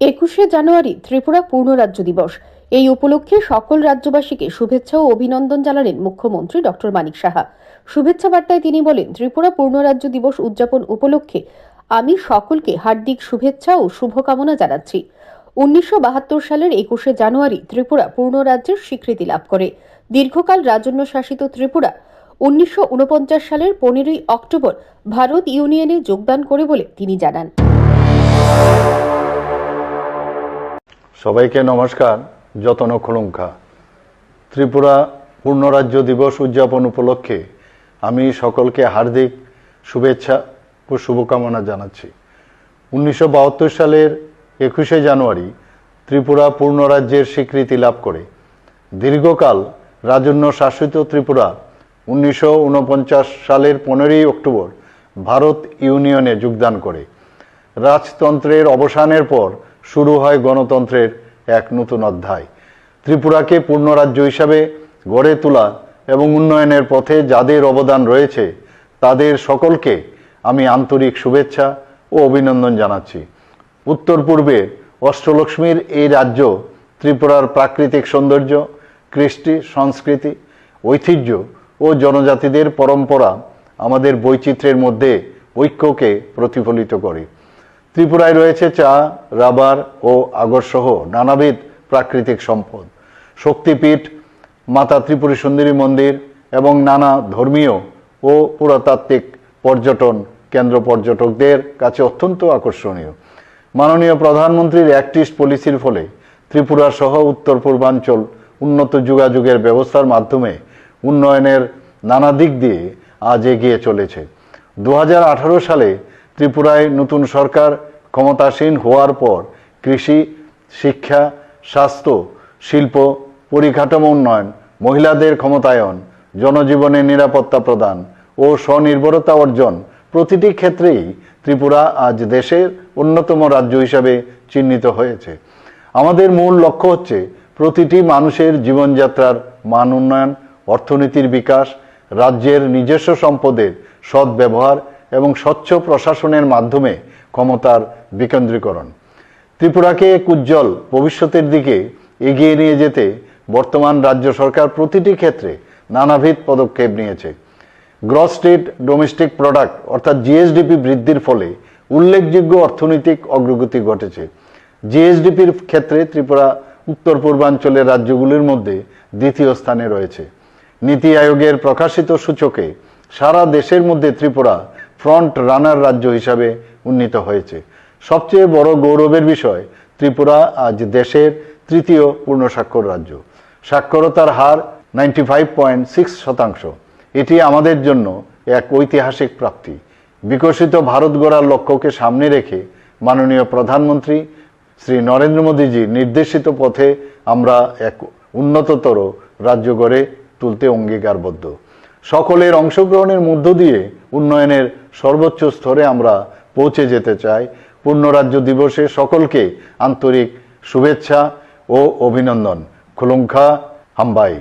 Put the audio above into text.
একুশে জানুয়ারি ত্রিপুরা পূর্ণরাজ্য দিবস। এই উপলক্ষে সকল রাজ্যবাসীকে শুভেচ্ছা ও অভিনন্দন জানালেন মুখ্যমন্ত্রী ডক্টর মানিক সাহা। শুভেচ্ছা বার্তায় তিনি বলেন, ত্রিপুরা পূর্ণরাজ্য দিবস উদযাপন উপলক্ষে আমি সকলকে হার্দিক শুভেচ্ছা ও শুভকামনা জানাচ্ছি। উনিশশো বাহাত্তর সালের একুশে জানুয়ারি ত্রিপুরা পূর্ণ রাজ্যের স্বীকৃতি লাভ করে। দীর্ঘকাল রাজন্য শাসিত ত্রিপুরা উনিশশো উনপঞ্চাশ সালের পনেরোই অক্টোবর ভারত ইউনিয়নে যোগদান করে বলে তিনি জানান। সবাইকে নমস্কার, যতন খুলুঙ্খা। ত্রিপুরা পূর্ণরাজ্য দিবস উদযাপন উপলক্ষে আমি সকলকে হার্দিক শুভেচ্ছা ও শুভকামনা জানাচ্ছি। উনিশশো বাহাত্তর সালের একুশে জানুয়ারি ত্রিপুরা পূর্ণরাজ্যের স্বীকৃতি লাভ করে। দীর্ঘকাল রাজন্য শাসিত ত্রিপুরা উনিশশো উনপঞ্চাশ সালের পনেরোই অক্টোবর ভারত ইউনিয়নে যোগদান করে। রাজতন্ত্রের অবসানের পর শুরু হয় গণতন্ত্রের এক নতুন অধ্যায়। ত্রিপুরাকে পূর্ণ রাজ্য হিসাবে গড়ে তোলা এবং উন্নয়নের পথে যাদের অবদান রয়েছে, তাদের সকলকে আমি আন্তরিক শুভেচ্ছা ও অভিনন্দন জানাচ্ছি। উত্তর পূর্বে অষ্টলক্ষ্মীর এই রাজ্য ত্রিপুরার প্রাকৃতিক সৌন্দর্য, কৃষ্টি, সংস্কৃতি, ঐতিহ্য ও জনজাতিদের পরম্পরা আমাদের বৈচিত্র্যের মধ্যে ঐক্যকে প্রতিফলিত করে। ত্রিপুরায় রয়েছে চা, রাবার ও আগরসহ নানাবিধ প্রাকৃতিক সম্পদ। শক্তিপীঠ, মাতা ত্রিপুরী সুন্দরী মন্দির এবং নানা ধর্মীয় ও পুরাতাত্ত্বিক পর্যটন কেন্দ্র পর্যটকদের কাছে অত্যন্ত আকর্ষণীয়। মাননীয় প্রধানমন্ত্রীর অ্যাক্টিস্ট পলিসির ফলে ত্রিপুরা সহ উত্তর পূর্বাঞ্চল উন্নত যোগাযোগের ব্যবস্থার মাধ্যমে উন্নয়নের নানা দিক দিয়ে আজ এগিয়ে চলেছে। দু হাজার আঠারো সালে ত্রিপুরায় নতুন সরকার ক্ষমতাসীন হওয়ার পর কৃষি, শিক্ষা, স্বাস্থ্য, শিল্প, পরিকাঠামো উন্নয়ন, মহিলাদের ক্ষমতায়ন, জনজীবনে নিরাপত্তা প্রদান ও স্বনির্ভরতা অর্জন প্রতিটি ক্ষেত্রেই ত্রিপুরা আজ দেশের অন্যতম রাজ্য হিসাবে চিহ্নিত হয়েছে। আমাদের মূল লক্ষ্য হচ্ছে প্রতিটি মানুষের জীবনযাত্রার মান উন্নয়ন, অর্থনীতির বিকাশ, রাজ্যের নিজস্ব সম্পদের সদ্ব্যবহার এবং স্বচ্ছ প্রশাসনের মাধ্যমে ক্ষমতার বিকেন্দ্রীকরণ। ত্রিপুরাকে এক উজ্জ্বল ভবিষ্যতের দিকে এগিয়ে নিয়ে যেতে বর্তমান রাজ্য সরকার প্রতিটি ক্ষেত্রে নানাবিধ পদক্ষেপ নিয়েছে। গ্রস স্টেট ডোমেস্টিক প্রোডাক্ট অর্থাৎ জিএসডিপি বৃদ্ধির ফলে উল্লেখযোগ্য অর্থনৈতিক অগ্রগতি ঘটেছে। জিএসডিপির ক্ষেত্রে ত্রিপুরা উত্তর পূর্বাঞ্চলের রাজ্যগুলির মধ্যে দ্বিতীয় স্থানে রয়েছে। নীতি আয়োগের প্রকাশিত সূচকে সারা দেশের মধ্যে ত্রিপুরা ফ্রন্ট রানার রাজ্য হিসাবে উন্নীত হয়েছে। সবচেয়ে বড় গৌরবের বিষয়, ত্রিপুরা আজ দেশের তৃতীয় পূর্ণ স্বাক্ষর রাজ্য। সাক্ষরতার হার নাইনটি ফাইভ পয়েন্ট সিক্স শতাংশ। এটি আমাদের জন্য এক ঐতিহাসিক প্রাপ্তি। বিকশিত ভারত গড়ার লক্ষ্যকে সামনে রেখে মাননীয় প্রধানমন্ত্রী শ্রী নরেন্দ্র মোদীজির নির্দেশিত পথে আমরা এক উন্নততর রাজ্য গড়ে তুলতে অঙ্গীকারবদ্ধ। সকলের অংশগ্রহণের মধ্য দিয়ে উন্নয়নের সর্বোচ্চ স্তরে আমরা পৌঁছে যেতে চাই। পূর্ণরাজ্য দিবসে সকলকে আন্তরিক শুভেচ্ছা ও অভিনন্দন। খুলুঙ্খা হাম্বাই।